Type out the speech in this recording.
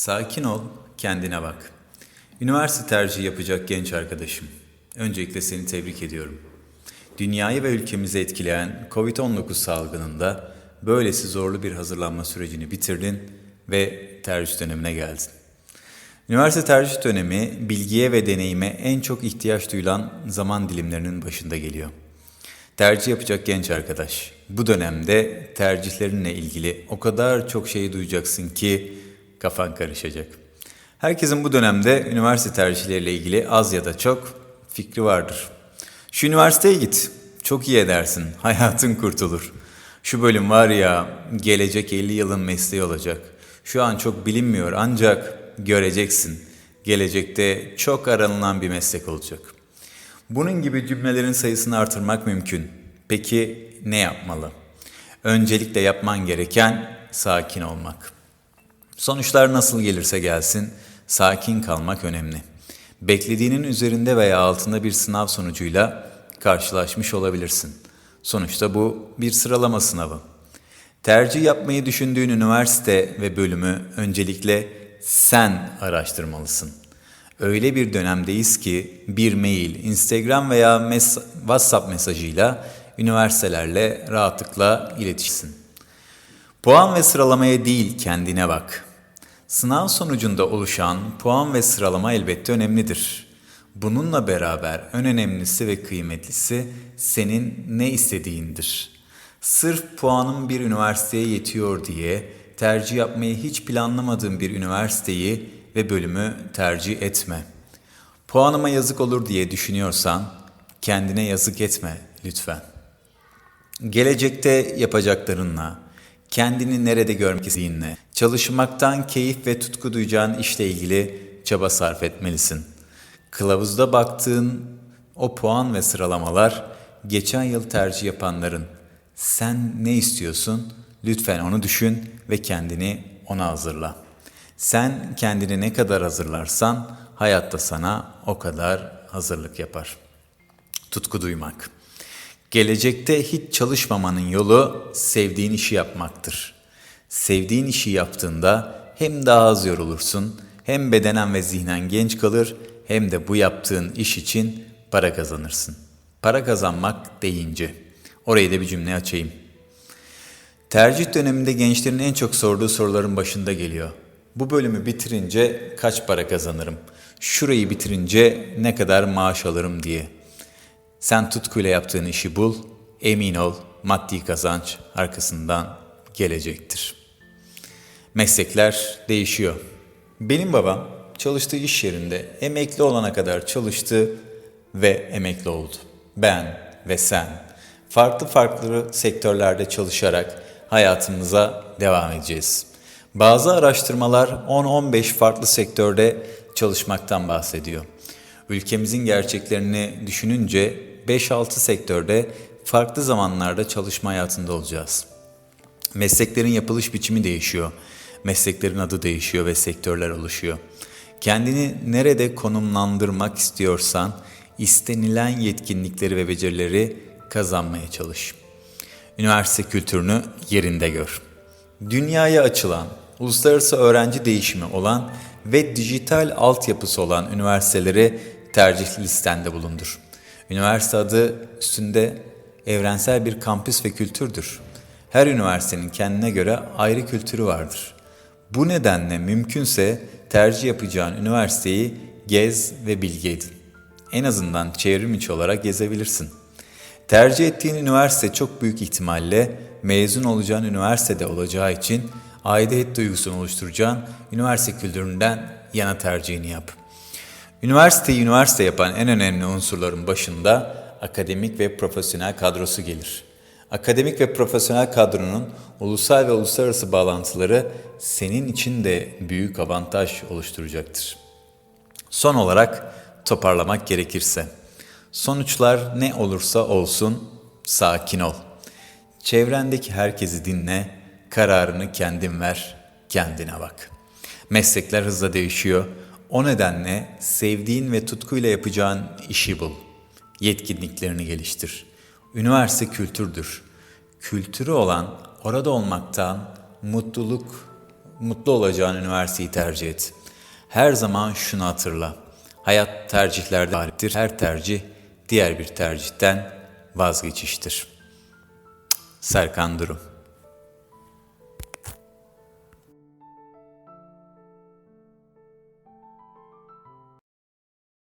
Sakin ol, kendine bak. Üniversite tercihi yapacak genç arkadaşım. Öncelikle seni tebrik ediyorum. Dünyayı ve ülkemizi etkileyen Covid-19 salgınında böylesi zorlu bir hazırlanma sürecini bitirdin ve tercih dönemine geldin. Üniversite tercih dönemi bilgiye ve deneyime en çok ihtiyaç duyulan zaman dilimlerinin başında geliyor. Tercih yapacak genç arkadaş, bu dönemde tercihlerinle ilgili o kadar çok şey duyacaksın ki kafan karışacak. Herkesin bu dönemde üniversite tercihleriyle ilgili az ya da çok fikri vardır. Şu üniversiteye git, çok iyi edersin, hayatın kurtulur. Şu bölüm var ya, gelecek 50 yılın mesleği olacak. Şu an çok bilinmiyor ancak göreceksin. Gelecekte çok aranılan bir meslek olacak. Bunun gibi cümlelerin sayısını artırmak mümkün. Peki ne yapmalı? Öncelikle yapman gereken sakin olmak. Sonuçlar nasıl gelirse gelsin, sakin kalmak önemli. Beklediğinin üzerinde veya altında bir sınav sonucuyla karşılaşmış olabilirsin. Sonuçta bu bir sıralama sınavı. Tercih yapmayı düşündüğün üniversite ve bölümü öncelikle sen araştırmalısın. Öyle bir dönemdeyiz ki bir mail, Instagram veya mes- WhatsApp mesajıyla üniversitelerle rahatlıkla iletişsin. Puan ve sıralamaya değil kendine bak. Sınav sonucunda oluşan puan ve sıralama elbette önemlidir. Bununla beraber en önemlisi ve kıymetlisi senin ne istediğindir. Sırf puanın bir üniversiteye yetiyor diye tercih yapmayı hiç planlamadığın bir üniversiteyi ve bölümü tercih etme. Puanıma yazık olur diye düşünüyorsan kendine yazık etme lütfen. Gelecekte yapacaklarınla, kendini nerede görmek istediğinle, çalışmaktan keyif ve tutku duyacağın işle ilgili çaba sarf etmelisin. Kılavuzda baktığın o puan ve sıralamalar geçen yıl tercih yapanların sen ne istiyorsun? Lütfen onu düşün ve kendini ona hazırla. Sen kendini ne kadar hazırlarsan hayatta sana o kadar hazırlık yapar. Tutku duymak. Gelecekte hiç çalışmamanın yolu sevdiğin işi yapmaktır. Sevdiğin işi yaptığında hem daha az yorulursun, hem bedenen ve zihnen genç kalır, hem de bu yaptığın iş için para kazanırsın. Para kazanmak deyince. Orayı da bir cümle açayım. Tercih döneminde gençlerin en çok sorduğu soruların başında geliyor. Bu bölümü bitirince kaç para kazanırım? Şurayı bitirince ne kadar maaş alırım diye. Sen tutkuyla yaptığın işi bul, emin ol maddi kazanç arkasından gelecektir. Meslekler değişiyor. Benim babam çalıştığı iş yerinde emekli olana kadar çalıştı ve emekli oldu. Ben ve sen farklı farklı sektörlerde çalışarak hayatımıza devam edeceğiz. Bazı araştırmalar 10-15 farklı sektörde çalışmaktan bahsediyor. Ülkemizin gerçeklerini düşününce 5-6 sektörde farklı zamanlarda çalışma hayatında olacağız. Mesleklerin yapılış biçimi değişiyor. Mesleklerin adı değişiyor ve sektörler oluşuyor. Kendini nerede konumlandırmak istiyorsan istenilen yetkinlikleri ve becerileri kazanmaya çalış. Üniversite kültürünü yerinde gör. Dünyaya açılan, uluslararası öğrenci değişimi olan ve dijital altyapısı olan üniversiteleri tercih listende bulundur. Üniversite adı üstünde evrensel bir kampüs ve kültürdür. Her üniversitenin kendine göre ayrı kültürü vardır. Bu nedenle mümkünse tercih yapacağın üniversiteyi gez ve bilgi edin. En azından çevrim içi olarak gezebilirsin. Tercih ettiğin üniversite çok büyük ihtimalle mezun olacağın üniversitede olacağı için aidiyet duygusunu oluşturacağın üniversite kültüründen yana tercihini yap. Üniversiteyi üniversite yapan en önemli unsurların başında akademik ve profesyonel kadrosu gelir. Akademik ve profesyonel kadronun ulusal ve uluslararası bağlantıları senin için de büyük avantaj oluşturacaktır. Son olarak toparlamak gerekirse, sonuçlar ne olursa olsun sakin ol. Çevrendeki herkesi dinle, kararını kendin ver, kendine bak. Meslekler hızla değişiyor. O nedenle sevdiğin ve tutkuyla yapacağın işi bul. Yetkinliklerini geliştir. Üniversite kültürdür. Kültürü olan orada olmaktan mutluluk mutlu olacağın üniversiteyi tercih et. Her zaman şunu hatırla. Hayat tercihlerde galiptir. Her tercih diğer bir tercihten vazgeçiştir. Serkan Duru